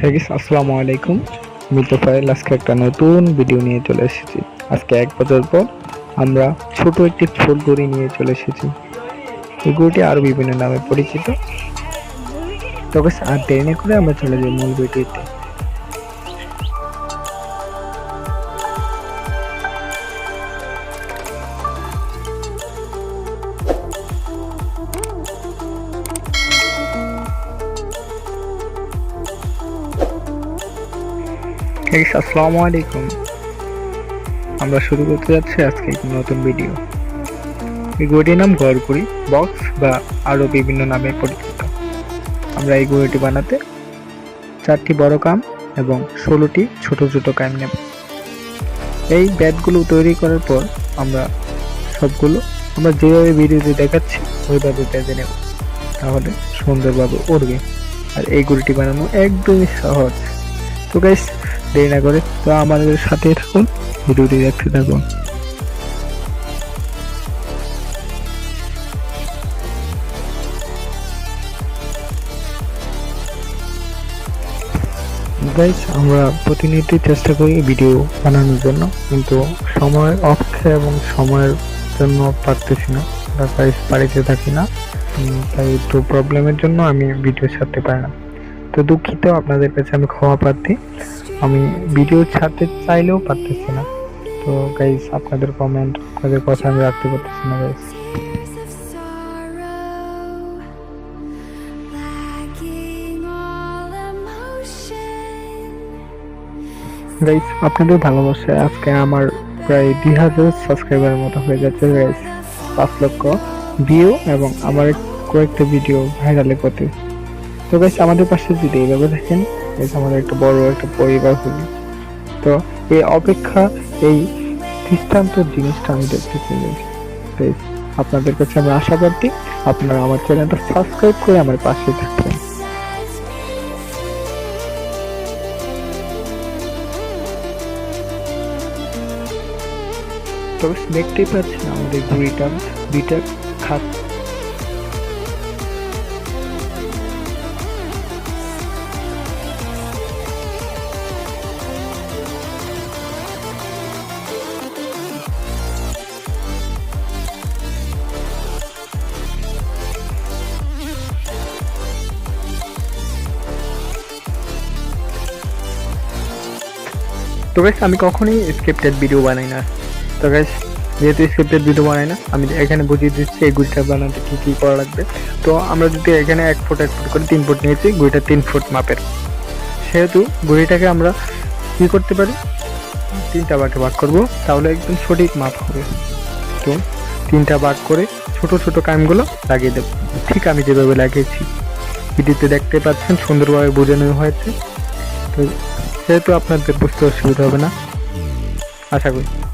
হ্যাঁ গেস আসসালামু আলাইকুম আমি তোফাইল আজকে একটা নতুন ভিডিও নিয়ে চলে এসেছি। আজকে এক বছর পর আমরা ছোট একটি ছোট গড়ি নিয়ে চলে এসেছি। এই গড়িটি আরও বিভিন্ন নামে পরিচিত। তবে আর দেরি করে আমরা চলে যাই মূল ভিডিওতে আসসালামু আলাইকুম আমরা শুরু করতে যাচ্ছি আজকে একটি নতুন ভিডিও এই গড়িটির নাম গড়গুড়ি বক্স বা আরও বিভিন্ন নামে পরিচিত। আমরা এই গড়িটি বানাতে চারটি বড় কাম এবং ষোলোটি ছোট ছোট কাম নেব। এই ব্যাটগুলো তৈরি করার পর আমরা সবগুলো, আমরা যেভাবে ভিডিওতে দেখাচ্ছি, ওইভাবে বেঁধে নেব। তাহলে সুন্দরভাবে উড়বে। আর এই গড়িটি বানানো একদমই সহজ। তো গাইস দেরি না করে তো আমাদের সাথে থাকুন, ভিডিওটি দেখতে থাকুন। গাইস আমরা প্রতিনিয়তই চেষ্টা করি ভিডিও বানানোর জন্য, কিন্তু সময় অপেক্ষা এবং সময়ের জন্য পারতেছি না। গাইস বাড়িতে থাকি না তাই একটু প্রবলেমের জন্য আমি ভিডিও ছাড়তে পারি না। তো দুঃখিত, আপনাদের কাছে আমি ক্ষমা প্রার্থী। আমি ভিডিও ছাড়তে চাইলেও পারতেছি না। তো গাইস আপনাদের কমেন্ট আপনাদের কথা আমি রাখতে পারতেছি না emotion. গাইস আপনাদের ভালোবাসায় আজকে আমার প্রায় দুই হাজার সাবস্ক্রাইবারের মতো হয়ে যাচ্ছে গাইস পাঁচ লক্ষ ভিউ এবং আমার কয়েকটা ভিডিও ভাইরালে করতে তো গাইস আমাদের পাশে যদি এইভাবে দেখেন গাইস আমাদের একটা বড় একটা পরিবার হবে তো এই অপেক্ষা, এই দৃষ্টান্ত জিনিসটা আমি দেখতে গাইস আপনাদের কাছে আমি আশা করছি আপনারা আমার চ্যানেলটা সাবস্ক্রাইব করে আমার পাশে থাকবেন। তবে দেখতেই পাচ্ছেন আমাদের ঘুড়িটা দুইটা খাত তো গাইস আমি কখনোই স্ক্রিপ্টেড ভিডিও বানাই না। তো গাইস যেহেতু স্ক্রিপ্টেড ভিডিও বানাই না, আমি এখানে বুঝিয়ে দিচ্ছি এই গুড়িটা বানাতে কী কী করা লাগবে। তো আমরা যদি এখানে এক ফুট এক ফুট করে তিন ফুট নিয়েছি, গুড়িটা তিন ফুট মাপের। সেহেতু গুড়িটাকে আমরা কি করতে পারি? তিনটা ভাগে ভাগ করব, তাহলে একদম সঠিক মাপ হবে। তো তিনটা ভাগ করে ছোট ছোট কামগুলো লাগিয়ে দেবো। ঠিক আমি যেভাবে লাগিয়েছি। ভিডিওতে দেখতে পাচ্ছেন, সুন্দরভাবে বোঝানো হয়েছে। তো সেহেতু আপনাদের বুঝতে অসুবিধা হবে না। আশা করি।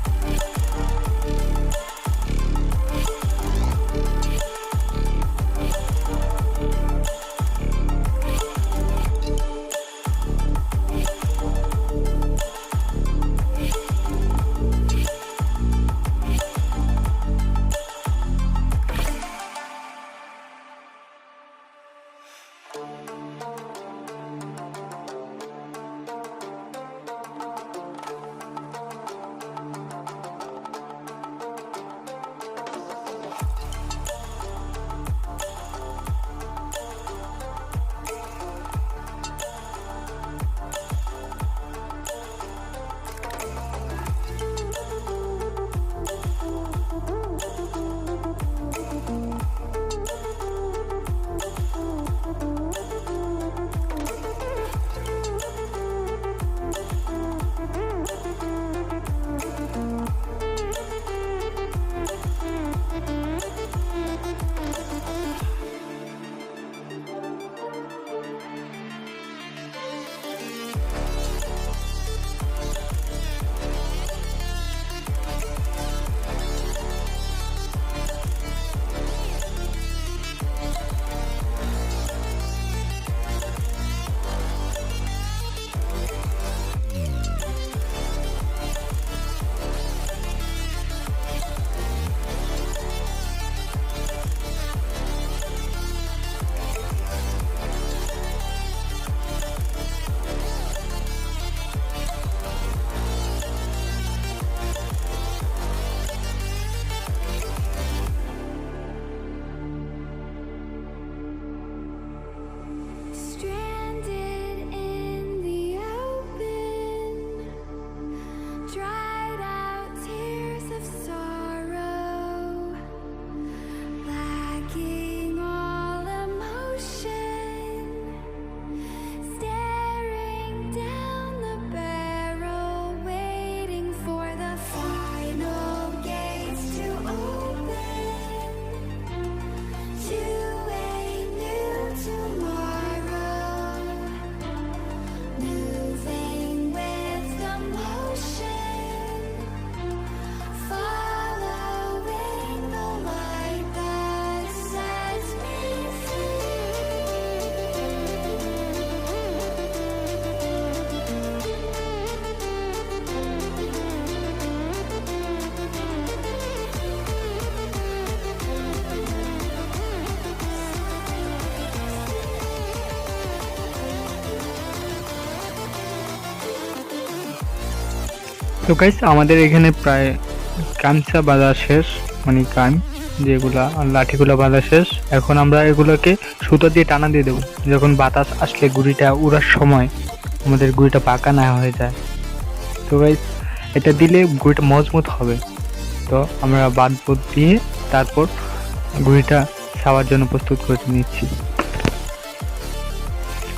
তো গাইস আমাদের এখানে প্রায় কামচা বাঁধা শেষ মানে কান যেগুলা, লাঠিগুলো বাঁধা শেষ। এখন আমরা এগুলোকে সুতো দিয়ে টানা দিয়ে দেবো। যখন বাতাস আসলে গুড়িটা উড়ার সময় আমাদের গুড়িটা পাকা না হয়ে যায়। তো গাইস এটা দিলে গুড়িটা মজবুত হবে। তো আমরা বাঁধবো দিয়ে তারপর গুড়িটা খাওয়ার জন্য প্রস্তুত করে নিচ্ছি।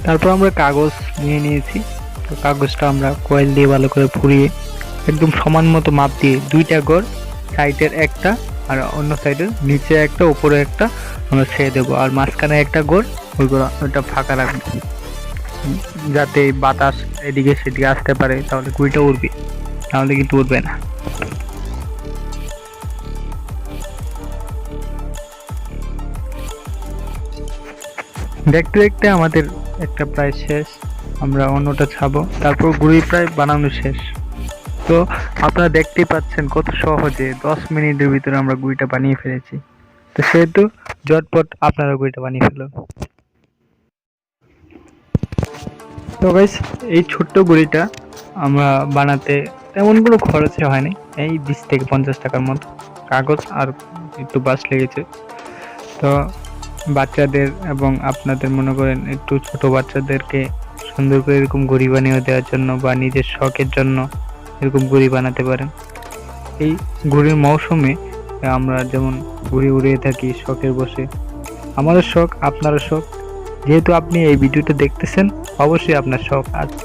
তারপর আমরা কাগজ নিয়ে নিয়েছি। তো কাগজটা আমরা কয়েল দিয়ে ভালো করে ফুরিয়ে একদম সমান মতো মাপ দিয়ে দুইটা গড়, সাইডের একটা আর অন্য সাইডের নিচে একটা, উপরে একটা আমরা ছেড়ে দেবো। আর মাঝখানে একটা গড় ওইগুলো ওইটা ফাঁকা রাখব। যাতে বাতাস এদিকে সেদিকে আসতে পারে, তাহলে কুড়িটা উঠবে তাহলে কিন্তু উঠবে না। দেখতে দেখতে আমাদের একটা প্রায় শেষ। আমরা অন্যটা ছাবো। তারপর গুড়ি প্রায় বানানো শেষ। তো আপনারা দেখতেই পাচ্ছেন কত সহজে দশ মিনিটের ভিতরে আমরা গুড়িটা বানিয়ে ফেলেছি। তো সেহেতু ঝটপট আপনারা গুড়িটা বানিয়ে ফেলুন। তো গাইস এই ছোট্ট গুড়িটা আমরা বানাতে তেমন কোনো খরচে হয়নি। এই বিশ থেকে পঞ্চাশ টাকার মতো কাগজ আর একটু বাস লেগেছে। তো বাচ্চাদের এবং আপনাদের মনে করেন একটু ছোট বাচ্চাদেরকে সুন্দর করে এরকম ঘড়ি বানিয়ে দেওয়ার জন্য বা নিজের শখের জন্য এরকম ঘড়ি বানাতে পারেন। এই ঘড়ির মৌসুমে আমরা যেমন ঘুরে উড়িয়ে থাকি শখের বসে, আমারও শখ, আপনারও শখ। যেহেতু আপনি এই ভিডিওটা দেখতেছেন, অবশ্যই আপনার শখ আছে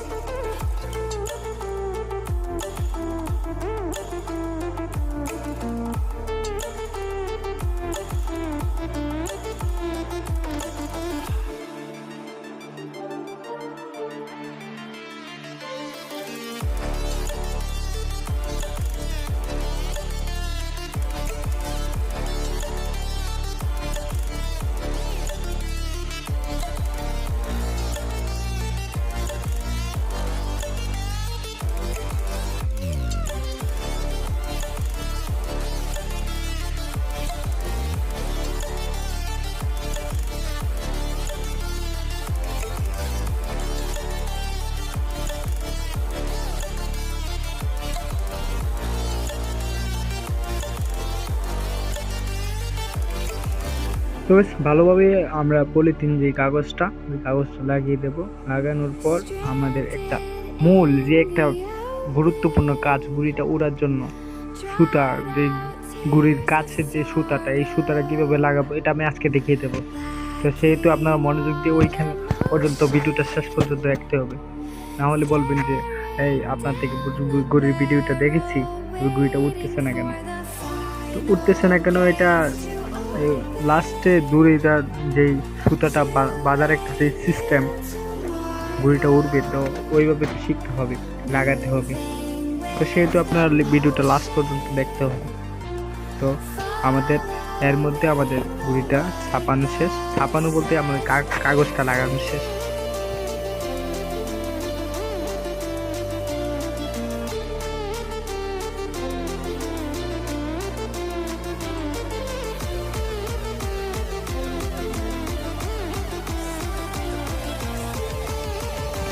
তো বেশ, ভালোভাবে আমরা পলিথিন যে কাগজটা, ওই কাগজটা লাগিয়ে দেব। লাগানোর পর আমাদের একটা মূল যে একটা গুরুত্বপূর্ণ কাজ, গুড়িটা উড়ার জন্য সুতা যে গুড়ির কাছের যে সুতাটা, এই সুতাটা কীভাবে লাগাবো, এটা আমি আজকে দেখিয়ে দেবো। তো সেহেতু আপনারা মনোযোগ দিয়ে ওইখানে পর্যন্ত ভিডিওটা শেষ পর্যন্ত দেখতে হবে। নাহলে বলবেন যে, এই, আপনার থেকে গুড়ির ভিডিওটা দেখেছি গুড়িটা উঠতেছে না কেন? তো উঠতেছে না কেন, এটা লাস্টে দূরেটা যেই সুতাটা বা- বাঁধার একটা যে সিস্টেম ঘুড়িটা উঠবে তো ওইভাবে তো শিখতে হবে, লাগাতে হবে। তো সেহেতু আপনার ভিডিওটা লাস্ট পর্যন্ত দেখতে হবে। তো আমাদের, এর মধ্যে আমাদের ঘুড়িটা ছাপানো শেষ। ছাপানো বলতে আমাদের কাগ- কাগজটা লাগানো শেষ।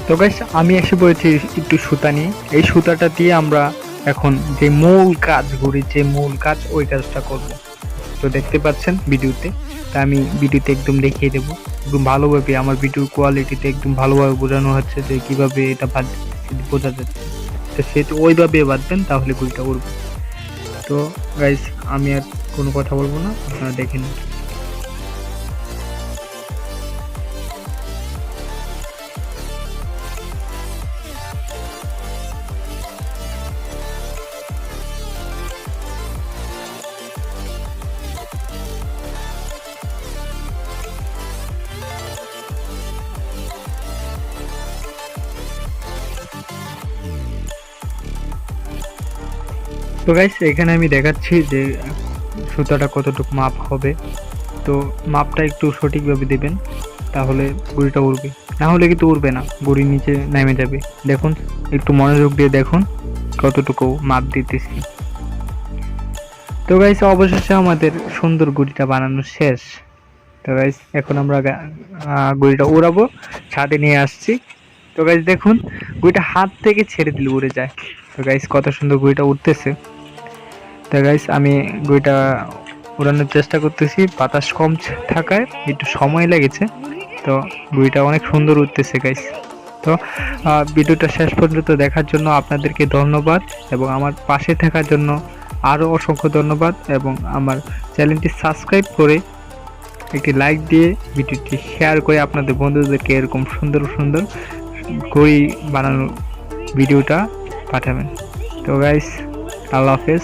তো গাইস আমি এসে পড়েছি একটু সুতা নিয়ে। এই সুতাটা দিয়ে আমরা এখন যে মূল কাজ ঘুরি যে মূল কাজ, ওই কাজটা করব। তো দেখতে পাচ্ছেন ভিডিওতে, তা আমি ভিডিওতে একদম দেখিয়ে দেবো। একদম ভালোভাবে, আমার ভিডিওর কোয়ালিটিতে একদম ভালোভাবে বোঝানো হচ্ছে যে কীভাবে এটা বাদ বোঝা যাচ্ছে। তো সেটা ওইভাবে বাঁধবেন, তাহলে গুলিটা উঠবে তো গাইস আমি আর কোনো কথা বলব না, আপনারা দেখে নিন। তো গাইস এখানে আমি দেখাচ্ছি যে সুতাটা কতটুকু মাপ হবে। তো মাপটা একটু সঠিকভাবে দেবেন, তাহলে গুড়িটা উড়বে। না হলে কিন্তু উড়বে না গুড়ি নিচে নেমে যাবে। দেখুন, একটু মনোযোগ দিয়ে দেখুন কতটুকু মাপ দিতেছি। তো গাইস অবশেষে আমাদের সুন্দর গুড়িটা বানানো শেষ। তো গাইস এখন আমরা গুড়িটা উড়াবো, ছাদে নিয়ে আসছি। তো গাইস দেখুন, গুড়িটা হাত থেকে ছেড়ে দিলে উড়ে যায়। তো গাইস কত সুন্দর গুড়িটা উঠতেছে তো গাইস আমি ঘুড়িটা উড়ানোর চেষ্টা করতেছি। বাতাস কম থাকায় একটু সময় লেগেছে। তো ঘুড়িটা অনেক সুন্দর উঠতেছে গাইস তো ভিডিওটা শেষ পর্যন্ত দেখার জন্য আপনাদেরকে ধন্যবাদ এবং আমার পাশে থাকার জন্য আরও অসংখ্য ধন্যবাদ এবং আমার চ্যানেলটি সাবস্ক্রাইব করে একটি লাইক দিয়ে ভিডিওটি শেয়ার করে আপনাদের বন্ধুদেরকে এরকম সুন্দর সুন্দর ঘড়ি বানানোর ভিডিওটা পাঠাবেন। তো গাইস আল্লাহ হাফেজ।